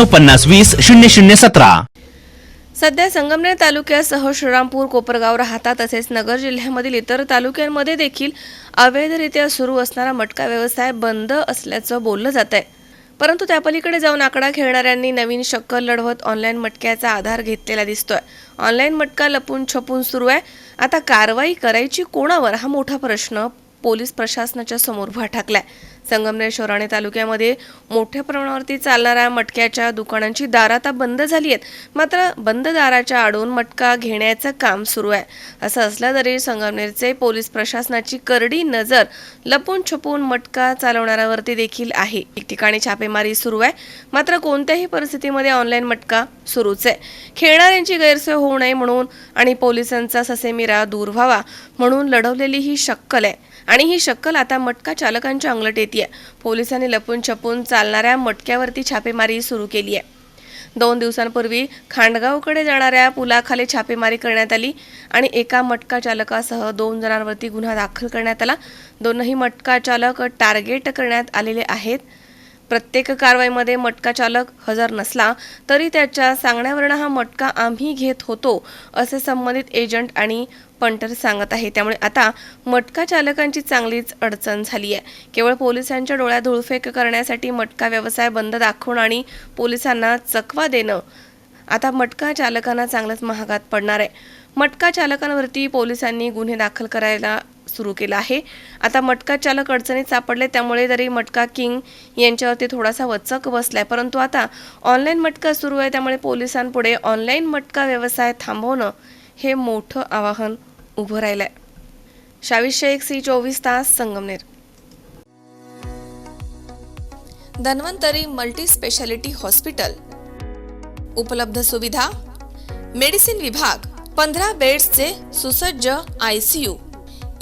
पन्नास वीस शून्य शून्य सतरा. सध्या संगमनेर तालुक्यासह श्रीरामपूर कोपरगाव राहता तसेच नगर जिल्ह्यामधील इतर तालुक्यांमध्ये देखील अवैधरित्या सुरू असणारा मटका व्यवसाय बंद असल्याचं बोललं जात आहे परंतु त्यापलीकडे जाऊन आकडा खेळणाऱ्यांनी नवीन शक्कल लढवत ऑनलाईन मटक्याचा आधार घेतलेला दिसतोय. ऑनलाईन मटका लपून छपून सुरू आहे. आता कारवाई करायची कोणावर? हा मोठा प्रश्न पोलीस प्रशासनाच्या समोर उभा ठाकलाय. संगमनेर शहर आणि तालुक्यामध्ये मोठ्या प्रमाणावरती चालणाऱ्या मटक्याच्या दुकानांची दारं आता बंद झाली आहेत. मात्र बंद दाराच्या आडून मटका घेण्याचं काम सुरू आहे. असं असलं तरी संगमनेरचे पोलीस प्रशासनाची करडी नजर लपून छपून मटका चालवणाऱ्यावरती देखील आहे. ठिकठिकाणी छापेमारी सुरू आहे. मात्र कोणत्याही परिस्थितीमध्ये ऑनलाईन मटका सुरूच आहे. खेळणाऱ्यांची गैरसोय होऊ नये म्हणून आणि पोलिसांचा ससेमिरा दूर व्हावा म्हणून लढवलेली ही शक्कल आहे. आणि ही शक्कल आता मटका चालकांच्या अंगलट येते पोलिसांनी लपून छपून चालणाऱ्या मटक्यावरती छापेमारी सुरू केली आहे. दोन दिवसांपूर्वी खांडगावकडे जाणाऱ्या पुलाखाली छापेमारी करण्यात आली आणि एका मटका चालकासह दोन जणांवरती गुन्हा दाखल करण्यात आला. दोनही मटका चालक टार्गेट करण्यात आलेले आहेत. प्रत्येक कारवाईमध्ये मटका चालक हजर नसला तरी त्याच्या सांगण्यावरनं हा मटका आम्ही घेत होतो असे संबंधित एजंट आणि पंटर सांगत आहे. त्यामुळे आता मटका चालकांची चांगलीच अडचण झाली आहे. केवळ पोलिसांच्या डोळ्यात धुळफेक करण्यासाठी मटका व्यवसाय बंद दाखवणं आणि पोलिसांना चकवा देणं आता मटका चालकांना चांगलंच महागात पडणार आहे. मटका चालकांवरती पोलिसांनी गुन्हे दाखल करायला सुरू केला आहे. आता मटका चालक अडचणीत सापडले त्यामुळे जरी मटका किंग यांच्यावरती थोडासा वचक बसलाय. परंतु आता ऑनलाईन मटका सुरू आहे त्यामुळे पोलिसांपुढे ऑनलाईन मटका व्यवसाय थांबवणं हे मोठं आवाहन उभं राहिलंय. शावीसशे एक सी चोवीस तास Sangamner. Dhanvantari multi speciality hospital. उपलब्ध सुविधा. मेडिसिन विभाग पंधरा बेड्सचे सुसज्ज I